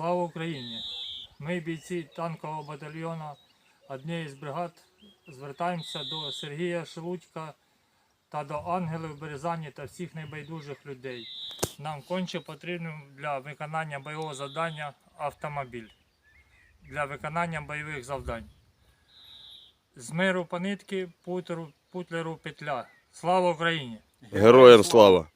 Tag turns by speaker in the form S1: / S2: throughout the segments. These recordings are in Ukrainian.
S1: Слава Україні! Ми, бійці танкового батальйону однієї з бригад, звертаємося до Сергія Шелудька та до ангелів Березані та всіх небайдужих людей. Нам конче потрібен для виконання бойового завдання автомобіль для виконання бойових завдань. З миру по нитки, путлеру петля. Слава Україні!
S2: Героям слава!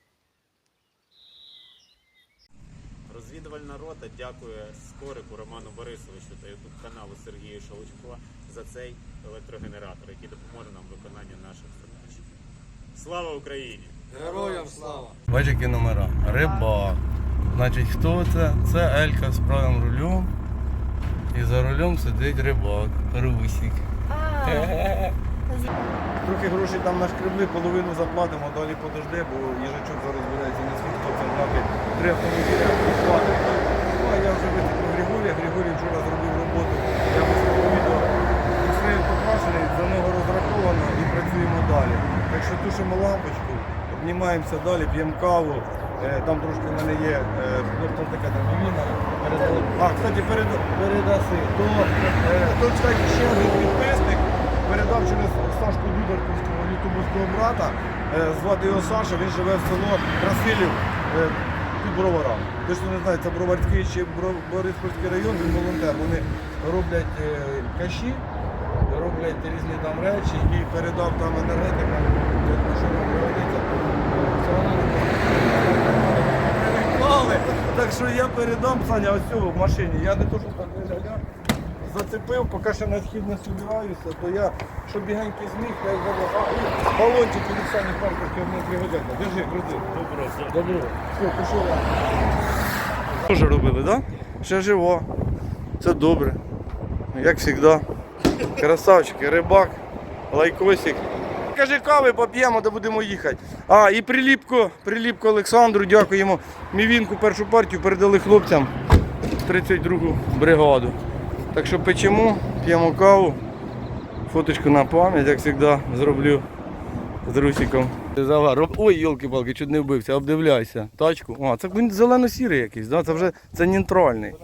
S3: Розвідувальна рота дякує Скорику Роману Борисовичу та ютуб каналу Сергію Шалучко за цей електрогенератор, який допоможе нам в виконанні наших задач. Слава Україні!
S4: Героям слава!
S5: Бачиш, які номера. Рибак. Значить, хто це? Це Елька з правим рулем. І за рулем сидить рибак. Русик. Трохи грошей там нашкребли, половину заплатимо, далі подожди, бо їжачок зараз збирається на світ, хлопцям дати три автомобіля. Ну, а я вже витягнув Григорія. Григорій вчора зробив роботу. Я виставив відео. Все покрашений, за нього розраховано і працюємо далі. Так що тушимо лампочку, обнімаємося далі, п'ємо каву. Е, Там трошки в мене є е, така там війна. А, кстати, перед, передаси. То, е, то, кстати, ще один підписник передав через Сашку Дударківського ютубовського брата. Звати його Саша, він живе в село Красилів е, броварам. Броварами. що не знаю, це Броварський чи Бориспольський район, він волонтер. Вони роблять е, каші, роблять різні там речі і передав там енергетикам, що нам проводиться. Не. Так що я передам Саня ось цього в машині. Я не то, що так ля-ля-ля зацепив, поки ще на схід не собираюся, то я, щоб бігенький зміг, я його забрав. А, і балончик від Оксани Харківської мені пригодиться. Держи, крути. Добро. Добро. Все, пішов. Теж робили, так? Да? Ще живо. Це добре. Як завжди. Красавчики, рибак, лайкосик. Каже, кави поп'ємо, де будемо їхати. А, і приліпко, приліпко Олександру, дякуємо. Мівінку першу партію передали хлопцям 32-гу бригаду. Так що печемо, п'ємо каву. Фоточку на пам'ять, як завжди, зроблю з Русиком. Завар. Ой, йолки-палки, чуть не вбився, обдивляйся. Тачку. А, це він зелено-сірий якийсь, да? це вже це нейтральний.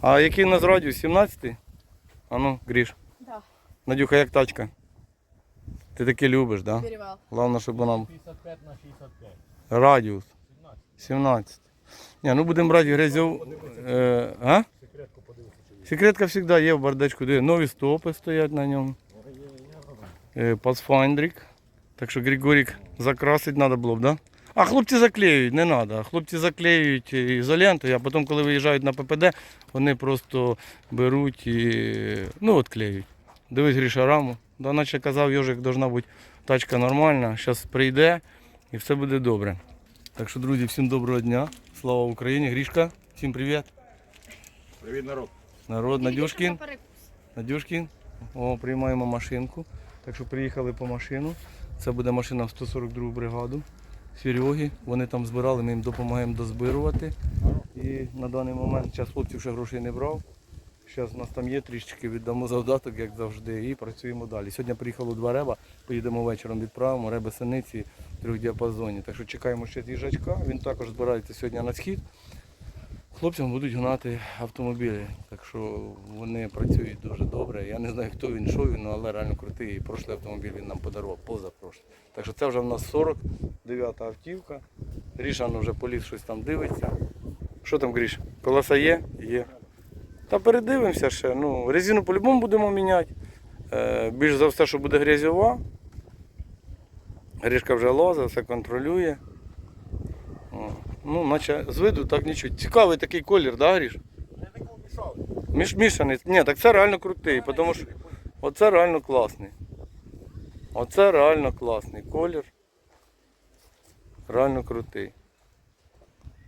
S5: А який у нас радіус? 17-й? А ну, Гріш.
S6: Да.
S5: Надюха, як тачка? Ти таке любиш, так? Да?
S6: Перевал.
S5: Головне, щоб вона
S1: 55 на 65.
S5: радіус. 17. Ні, ну будемо брати грязьов. Е, а? Секретка завжди є в бардачку. Диви, Нові стопи стоять на ньому. Е, Pathfinder. Так що Григорік закрасити треба було б, да? А хлопці заклеюють, не треба. Хлопці заклеюють ізолентою, а потім, коли виїжджають на ППД, вони просто беруть і ну, от клеють. Дивись Гріша раму. Да, наче казав Йожик, должна бути тачка нормальна. Зараз прийде і все буде добре. Так що, друзі, всім доброго дня. Слава Україні. Грішка, всім привіт.
S3: Привіт, народ!
S5: Народ, Надюшкін. Надюшкін. О, приймаємо машинку. Так що приїхали по машину. Це буде машина в 142 бригаду. Сереги. Вони там збирали, ми їм допомагаємо дозбирувати. І на даний момент час хлопців ще грошей не брав. Зараз у нас там є трішечки, віддамо завдаток, як завжди, і працюємо далі. Сьогодні приїхало два реба, поїдемо вечором, відправимо реби синиці в трьохдіапазоні. Так що чекаємо ще з їжачка. Він також збирається сьогодні на схід. Хлопцям будуть гнати автомобілі, так що вони працюють дуже добре. Я не знаю, хто він, що він, але реально крутий. І прошлий автомобіль він нам подарував, позапрошлий. Так що це вже в нас 49-та автівка. Грішан вже поліз щось там дивиться. Що там, Гріш? Колеса є? Є. Та передивимося ще. Ну, резину по-любому будемо міняти. Е, більш за все, що буде грязьова. Грішка вже лоза, все контролює. Ну, наче з виду так нічого. Цікавий такий колір, да, Гріш? Міш, мішаний. Ні, так це реально крутий, тому що оце реально класний. Оце реально класний колір. Реально крутий.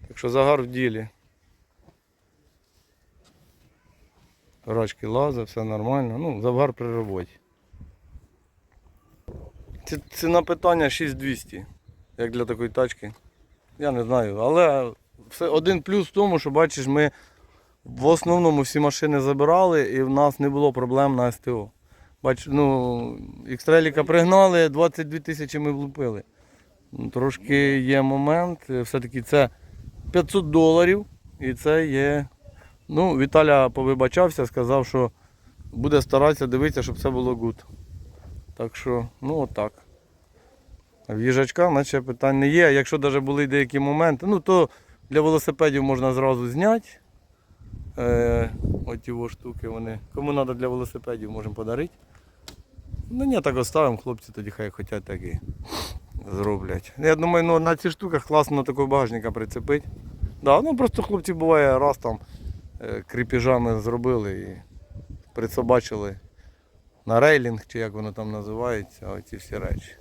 S5: Так що загар в ділі. Рачки лази, все нормально. Ну, загар при роботі. Ціна питання 6200, як для такої тачки. Я не знаю, але все один плюс в тому, що бачиш, ми в основному всі машини забирали і в нас не було проблем на СТО. Бач, ну, екстреліка пригнали, 22 тисячі ми влупили. Ну, Трошки є момент, все-таки це 500 доларів і це є Ну, Віталя повибачався, сказав, що буде старатися дивитися, щоб все було гуд. Так що, ну отак. В їжачка, наче питань не є. Якщо навіть були деякі моменти, ну то для велосипедів можна зразу зняти. Е, оті штуки вони. Кому треба для велосипедів, можемо подарити. Ну ні, так оставимо, хлопці тоді хай хочуть так і зроблять. Я думаю, ну, на цих штуках класно такого багажника прицепити. Да, ну просто хлопці буває раз там е, кріпіжами зробили і присобачили на рейлінг, чи як воно там називається, оці всі речі.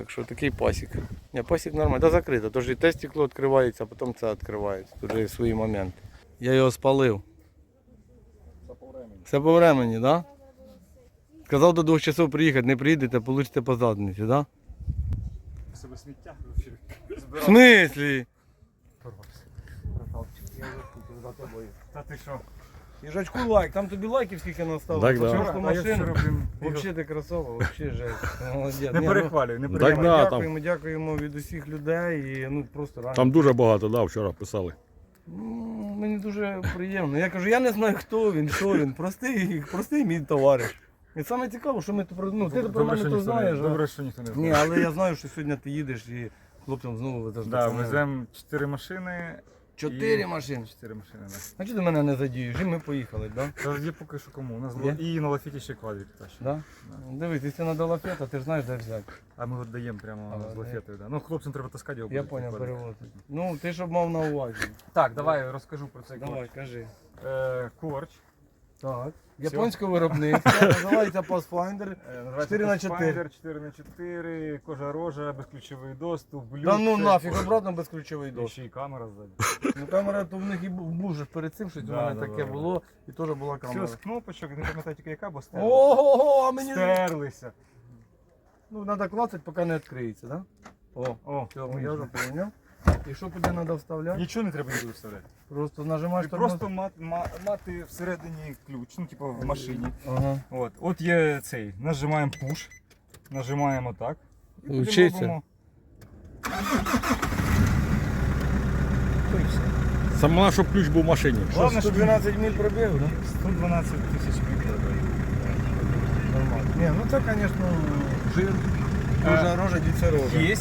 S5: Так що такий пасік. Ні, пасік нормальний, та закрито. Тож і те стекло відкривається, а потім це відкривається. Тут же є свої моменти. Я його спалив. Все по времені, так? Да? Сказав до двох часов приїхати, не приїдете, получите по задниці, так? Да?
S2: Себе сміття
S5: В смислі?
S2: Та ти що?
S5: Їжачку лайк, там тобі лайків скільки настало.
S4: Так, да.
S2: Вчора,
S5: машину.
S2: блін,
S5: ти красава, вообще жесть. Молодець.
S2: Не
S5: ну,
S2: перехвалюй, не
S4: Так,
S2: перехвалюй.
S4: да, там.
S5: Дякуємо, дякуємо від усіх людей і ну просто реально.
S4: Там дуже багато, да, вчора писали.
S5: Ну, мені дуже приємно. Я кажу, я не знаю, хто він, що він. Простий, простий мій товариш. І саме цікаво, що ми про- ну, ти про мене то
S2: не-
S5: знаєш. а?
S2: Добре, що ніхто не знає.
S5: Ні, але я знаю, що сьогодні ти їдеш і хлопцям знову везеш.
S2: Да, веземо 4 машини.
S5: Чотири
S2: і-
S5: машини.
S2: Чотири машини, да.
S5: А чого ти мене не задієш? І ми поїхали, так? Да?
S2: Та є поки що кому. У нас
S5: Є?
S2: було і на лафіті ще квадрик теж.
S5: Да? Дивись, якщо треба лафета, ти ж знаєш, де взяти.
S2: А ми от даємо прямо
S5: А,
S2: з лафетою. Да. Ну, хлопцям треба таскати його.
S5: Я
S2: буде,
S5: поняв,
S2: квадрик.
S5: переводити. Ну, ти щоб мав на увазі.
S2: Так, давай розкажу про цей
S5: Давай, кажи.
S2: Е, корч.
S5: Так. Японського виробництва, називається Pathfinder.
S2: Е,
S5: 4 на 4.
S2: 4 на 4, кожа рожа, безключовий доступ, блюд.
S5: Та ну нафіг, обратно безключовий
S2: І
S5: дощ.
S2: ще й камера ззаді.
S5: Ну камера то в них і був, був же перед цим, щось у
S2: Да,
S5: мене
S2: да,
S5: таке
S2: да,
S5: було, і теж була камера.
S2: Все з кнопочок, не пам'ятаю тільки яка, бо стерлися.
S5: Ого, а мені...
S2: Стерлися.
S5: Ну, треба клацати, поки не відкриється, так? Да? О,
S2: О,
S5: все, я вже прийняв. І що куди треба вставляти?
S2: Нічого не треба нікуди вставляти.
S5: Просто нажимаєш
S2: Ти просто ма- ма- мати всередині ключ, ну типу в машині.
S5: Ага.
S2: От, от є цей. Нажимаємо push, нажимаємо так. І потім
S5: Вчиться.
S2: робимо- і
S4: щоб ключ був в машині.
S2: Головне, щоб він
S5: 112 міль пробігу, так?
S2: 112 тисяч міль.
S5: Нормально. Ні, ну це, звісно, жир. Дуже рожа, діться рожа.
S2: Є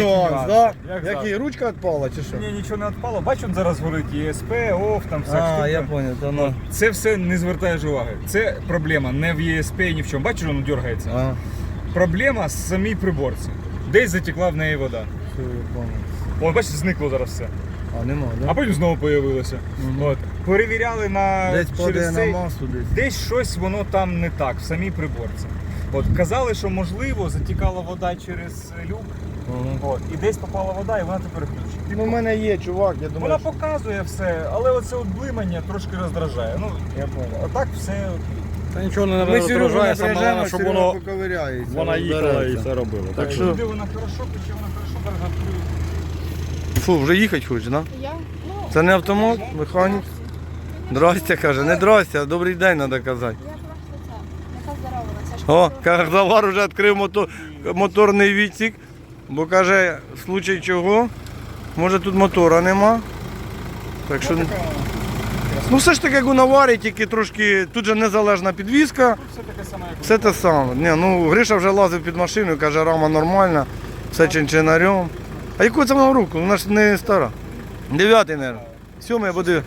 S5: Нюанс, да?
S2: Як
S5: Який,
S2: завжди.
S5: ручка відпала чи що?
S2: Ні, нічого не відпало. Бачу, он зараз горить ЄСП, ОФ, там вся
S5: А,
S2: штука.
S5: я понял, то ну.
S2: Це все не звертаєш уваги. Це проблема не в ЄСП, і ні в чому. Бачиш, воно дергається.
S5: А,
S2: Проблема з самій приборці. Десь затекла в неї вода.
S5: все, я понял.
S2: Вон, бачиш, зникло зараз все.
S5: А, нема,
S2: А потім знову появилося. От. Перевіряли на
S5: Десь падає
S2: через
S5: на
S2: цей.
S5: масу десь.
S2: Десь щось воно там не так, в самій приборці. От, казали, що можливо затікала вода через люк,
S5: Ага.
S2: от, і десь попала вода, і вона тепер включена.
S5: Ну, в мене є, чувак, я думаю,
S2: Вона
S5: що...
S2: показує все, але оце от блимання трошки роздражає. Ну,
S5: Я понял.
S2: а так все.
S4: Та нічого не
S5: не
S4: саме головне, щоб воно,
S5: поковиряється.
S4: вона їхала і все робила.
S5: Так
S4: Так
S5: що-
S4: що
S2: вона хорошо, чи вона хорошо зараз.
S5: Фу, вже їхати хочеш, да?
S6: Я? Ну,
S5: Це не автомат, механік? Здрасте, каже, не здрасте, а добрий день треба казати.
S6: я просто це, не поздоровалася. ж
S5: О,
S6: кажу.
S5: вже відкрив мото- моторний відсік, бо каже, в случай чого, може тут мотора нема. Так що, ну все ж таки як у наварі, тільки трошки, тут же незалежна підвізка,
S2: Все таке саме, як
S5: все те саме. Ні, ну Гриша вже лазив під машину, каже, рама нормальна, все чинчинарем. А яку це мав руку? Вона ж не стара. Дев'ятий, мабуть. Сьомий або дев-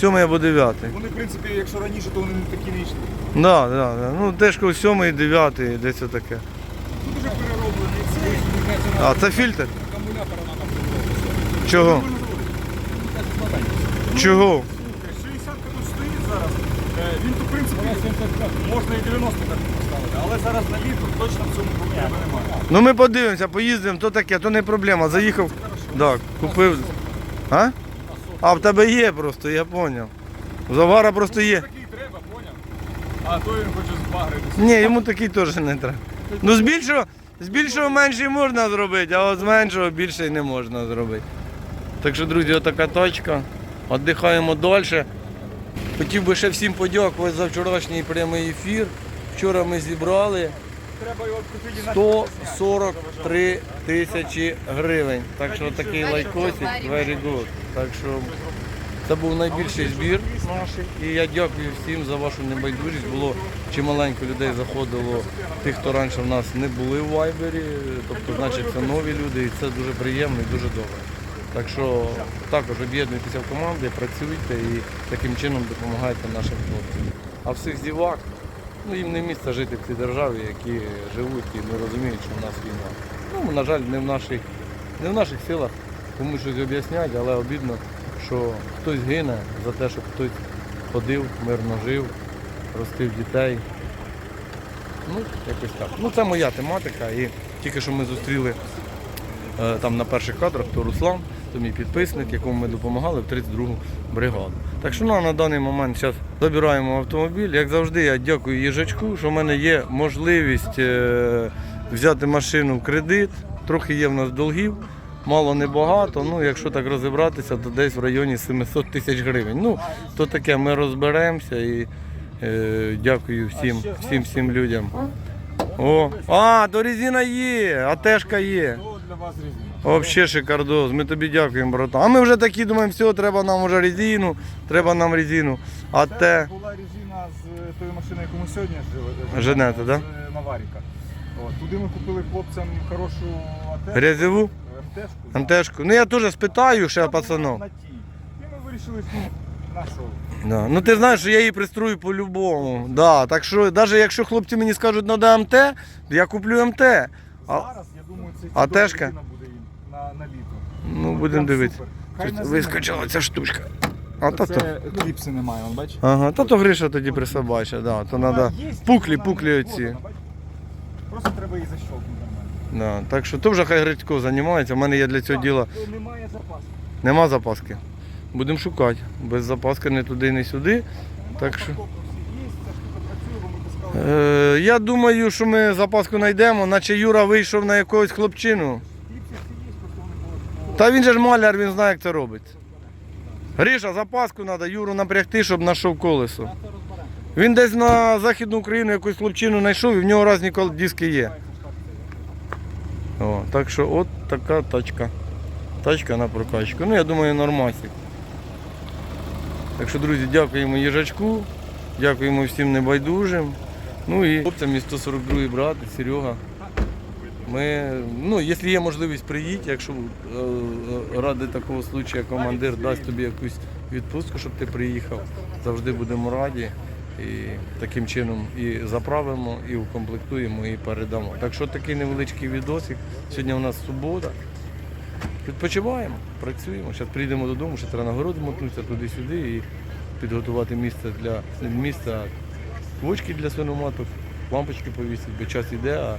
S5: сьомий або дев'ятий.
S2: Вони, в принципі, якщо раніше, то вони не такі не йшли.
S5: Да, да, да. Ну, теж сьомий, дев'ятий, десь отаке.
S2: Тут вже перероблений цей.
S5: А, це фільтр? Чого? Чого?
S2: 60 тут стоїть зараз. Е, Він тут, в принципі, можна і 90 так поставити, але зараз на літо точно в цьому проблеми немає.
S5: Ну ми подивимося, поїздимо, то таке, то не проблема. Заїхав, так, купив. А? А в тебе є просто, я зрозумів. Завара просто є.
S2: Такий треба, поняв? А то він хоче збагритися.
S5: Ні, йому такий теж не треба. Ну з більшого, з більшого менше можна зробити, а от з меншого більше й не можна зробити. Так що, друзі, отака точка. Віддихаємо далі. Хотів би ще всім подякувати за вчорашній прямий ефір. Вчора ми зібрали
S2: Треба його відкрутити інакше.
S5: 143 тисячі гривень. Так що такий лайкосик, very good. Так що Це був найбільший збір наш. І я дякую всім за вашу небайдужість. Було чималенько людей заходило, тих, хто раніше в нас не були в Вайбері. Тобто, значить, це нові люди, і це дуже приємно і дуже добре. Так що також об'єднуйтеся в команди, працюйте і таким чином допомагайте нашим хлопцям. А всіх зівак, ну їм не місце жити в цій державі, які живуть і не розуміють, що в нас війна. Ну, на жаль, не в наших, не в наших силах комусь щось об'ясняти, але обідно, що хтось гине за те, щоб хтось ходив, мирно жив, ростив дітей. Ну, якось так. Ну, це моя тематика. І тільки що ми зустріли е, там на перших кадрах, то Руслан, то мій підписник, якому ми допомагали в 32-гу бригаду. Так що ну, на даний момент зараз забираємо автомобіль. Як завжди, я дякую їжачку, що в мене є можливість е, взяти машину в кредит. Трохи є в нас долгів. Мало не багато, ну якщо так розібратися, то десь в районі 700 тисяч гривень. Ну, то таке, ми розберемося і е, дякую всім, всім, всім людям. О, а, то резина є, а тежка є.
S2: Для вас різні?
S5: Вообще шикардос, ми тобі дякуємо, братан. А ми вже такі думаємо, все, треба нам вже резину, треба нам резину. А
S2: Це
S5: те.
S2: була резина з тої машини, яку ми сьогодні жили.
S5: Женете, да?
S2: З Маваріка. От, туди ми купили хлопцям хорошу АТ.
S5: Грязеву?
S2: МТшку.
S5: МТшку. Ну я теж спитаю ще пацанов.
S2: На тій. І ми вирішили, ну, на що?
S5: Да. Ну ти знаєш, що я її пристрою по-любому. Да. Так що, навіть якщо хлопці мені скажуть, треба МТ, я куплю МТ. А,
S2: Зараз, я думаю, це
S5: А
S2: чудова буде на, на літо.
S5: ну, будемо дивитися. Вискочила ця штучка. А то то.
S2: Кліпси немає, он бачиш?
S5: Ага, та то Гриша тоді присобачить, да. то треба пуклі, пуклі оці.
S2: Просто треба її защолкнути нормально.
S5: Да. Так що то вже хай Грицько займається, в мене є для цього діла.
S2: Немає запасу.
S5: Нема запаски. Будемо шукати. Без запаски не туди, не сюди. Так що. Е, я думаю, що ми запаску знайдемо, наче Юра вийшов на якогось хлопчину.
S2: Кліпси всі є, просто вони були.
S5: Та він же ж маляр, він знає, як це робить. Гриша, запаску треба Юру напрягти, щоб знайшов колесо. Він десь на Західну Україну якусь хлопчину знайшов і в нього різні диски є. О, так що от така тачка. Тачка на прокачку. Ну, я думаю, нормасик. Так що, друзі, дякуємо їжачку, дякуємо всім небайдужим. Ну і хлопцям із 142 брат, Серега. Ми, ну, якщо є можливість, приїдь, якщо е, е, ради такого случаю командир дасть тобі якусь відпустку, щоб ти приїхав, завжди будемо раді. І таким чином і заправимо, і укомплектуємо, і передамо. Так що такий невеличкий відосик. Сьогодні у нас субота. Відпочиваємо, працюємо. Зараз приїдемо додому, ще треба на город мотнутися туди-сюди і підготувати місце для не місце, квочки для свиноматок, лампочки повісити, бо час йде, а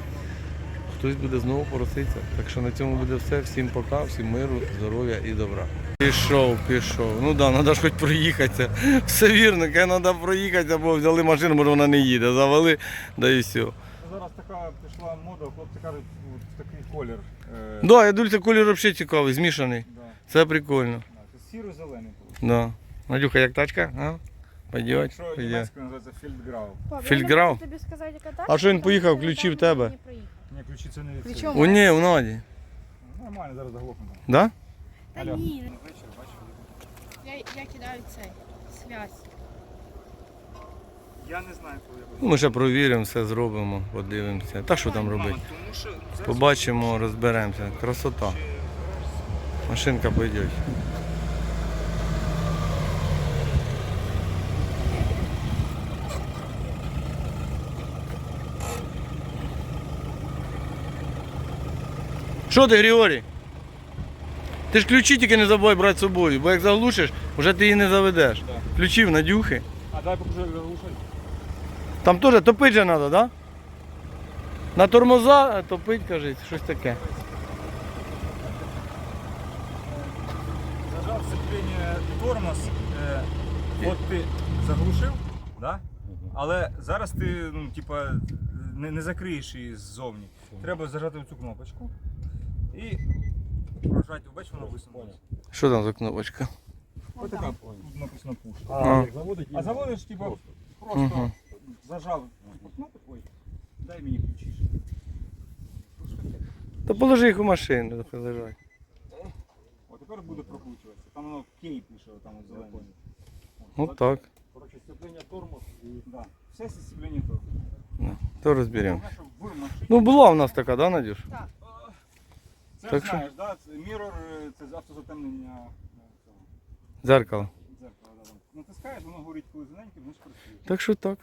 S5: хтось буде знову пороситися. Так що на цьому буде все. Всім пока, всім миру, здоров'я і добра. Пішов, пішов. Ну так, да, треба ж хоч проїхатися. Все вірно, кай треба проїхатися, бо взяли машину, може вона не їде. Завели, да і все.
S2: Зараз така пішла мода, хлопці кажуть, от такий колір. Е,
S5: Да, я дивлюся, колір взагалі цікавий, змішаний.
S2: да,
S5: Це прикольно.
S2: да, сіро-зелений.
S5: Да. Надюха, як тачка? А? Пойдет,
S2: Що
S5: пойдет.
S2: німецькою називається фільдграу.
S5: Фільграв?
S6: Тобі сказати, яка тачка,
S5: А що він поїхав, ключі в тебе?
S6: не проїхав.
S2: Ні, ключі це не від
S6: Ключом?
S5: У ні, у Наді.
S2: Нормально, зараз заглохнемо.
S5: Да?
S6: Та
S2: Алло.
S6: ні. Я, я кидаю цей связь.
S2: Я не знаю, коли я
S5: Ну, Ми ще провіримо, все зробимо, подивимося. Та що там робити?
S2: Тому що це
S5: Побачимо, розберемося. Красота. Машинка пойде. Що ти, Григорій? Ти ж ключі тільки не забувай брати з собою, бо як заглушиш, вже ти її не заведеш. Ключів надюхи.
S2: А дай покажу, як заглушать.
S5: Там теж топити же треба, да? На тормоза топить, кажуть, щось таке.
S2: Зажав сцеплення тормоз, е, от ти заглушив, да? але зараз ти ну, типа, не, не закриєш її ззовні. Треба зажати цю кнопочку і прожати, бачиш, воно висунулося.
S5: Що там за кнопочка?
S2: Ось така тут написано push.
S5: А.
S2: А заводиш, типа, просто
S5: Мгм.
S2: зажав кнопку, дай мені ключі.
S5: Та положи їх у машину, хай лежать.
S2: От тепер буде прокручуватися. Там воно кей пише, там от зелене.
S5: Ну так,
S3: Коротше, сцеплення тормоз і
S2: Да. Все сцеплення то.
S5: то розберемо. Ну була в нас така, да, Надюш?
S2: Це
S5: так
S2: знаєш, да? це мірор, е, це автозатемнення е, цього
S5: Дзеркало.
S2: Дзеркало, Да. Натискаєш, воно горить коли зеленьке, воно ж працює.
S5: Так що так.